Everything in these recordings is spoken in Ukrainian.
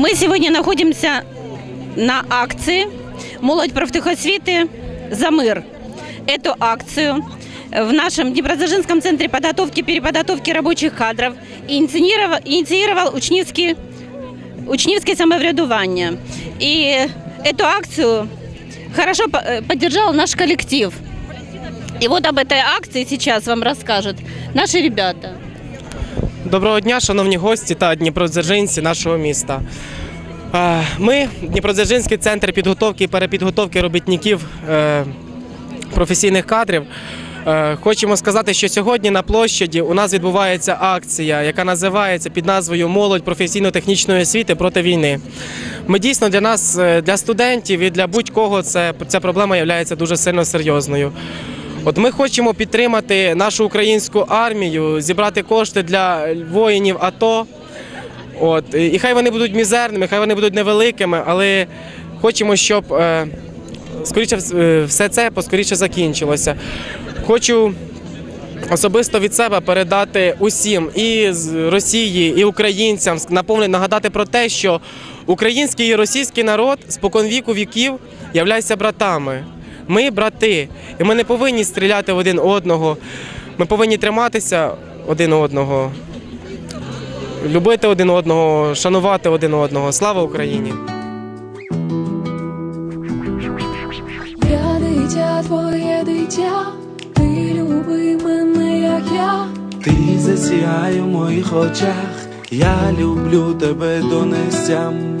Мы сегодня находимся на акции «Молодь профтехосвіти за мир». Эту акцию в нашем Днепродзержинском центре подготовки и переподготовки рабочих кадров инициировал, инициировал учнівський, учнівське самоврядування. И эту акцию хорошо по- э, поддержал наш коллектив. И вот об этой акции сейчас вам расскажут наши ребята. Доброго дня, шановні гості та дніпродзержинці нашого міста. Ми, Дніпродзержинський центр підготовки і перепідготовки робітників е, професійних кадрів. е, Хочемо сказати, що сьогодні на площаді у нас відбувається акція, яка називається під назвою Молодь професійно-технічної освіти проти війни. Ми дійсно для нас, е, для студентів і для будь-кого, ця проблема є дуже сильно серйозною. От ми хочемо підтримати нашу українську армію, зібрати кошти для воїнів АТО. От, і хай вони будуть мізерними, хай вони будуть невеликими, але хочемо, щоб е, скоріше е, все це поскоріше закінчилося. Хочу особисто від себе передати усім і з Росії, і українцям наповнити, нагадати про те, що український і російський народ споконвіку віків являються братами. Ми брати, і ми не повинні стріляти в один одного. Ми повинні триматися один одного, любити один одного, шанувати один одного. Слава Україні! Я дитя, твоє дитя, ти люби мене, як я. Ти засіяй у моїх очах, я люблю тебе до нестям.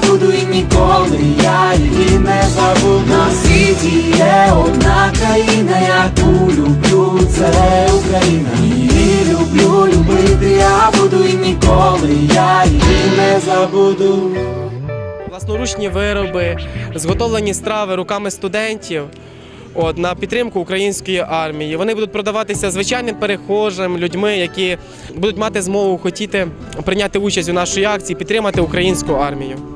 буду і ніколи я її не забуду. На світі є одна країна, яку люблю, це Україна. Її люблю, любити я буду і ніколи я її не забуду. Власноручні вироби, зготовлені страви руками студентів. От, на підтримку української армії. Вони будуть продаватися звичайним перехожим, людьми, які будуть мати змогу хотіти прийняти участь у нашій акції, підтримати українську армію.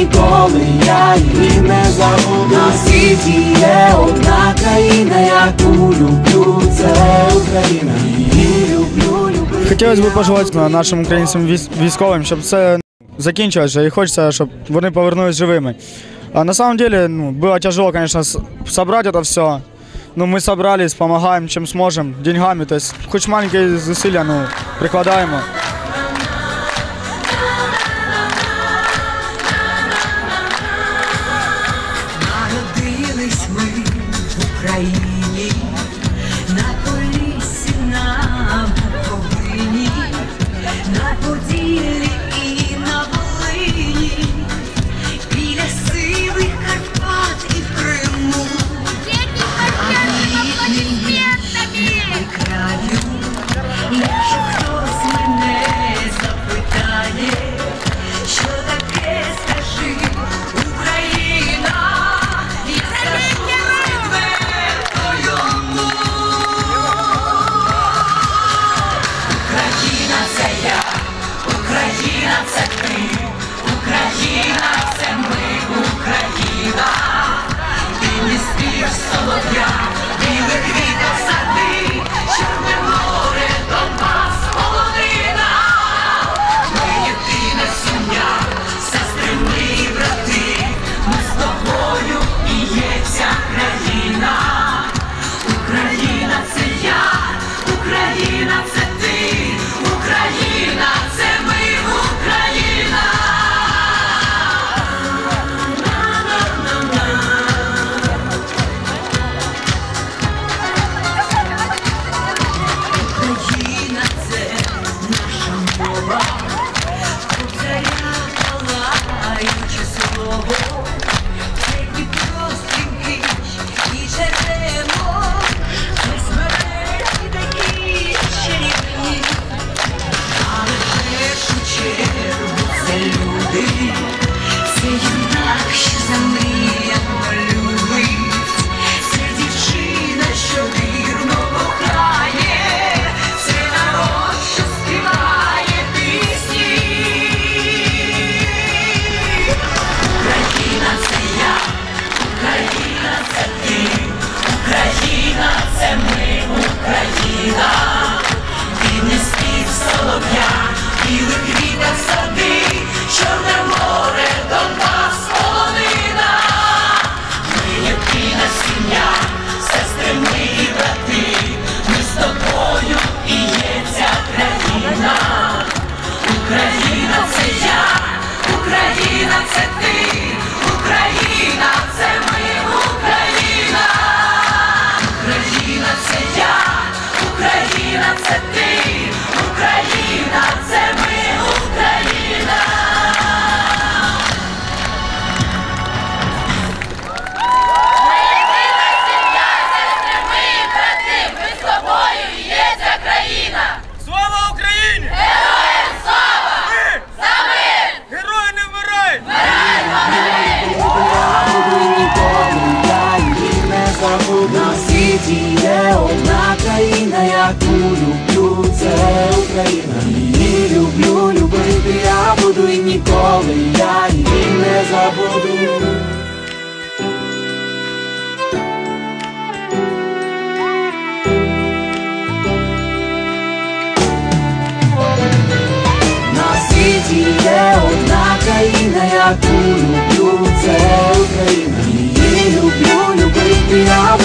ніколи я її не забуду. На світі є одна країна, яку люблю, це Україна. Її люблю, любити. Хотілося б пожелати нашим українцям військ- військовим, щоб це закінчилося і хочеться, щоб вони повернулись живими. А на самом деле, ну, было тяжело, конечно, с- собрать это все. Но мы собрались, помогаем, чем сможем, деньгами, то есть хоть маленькие зусилля, ну, прикладаємо.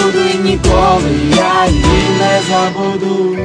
Буду і ніколи я її не забуду.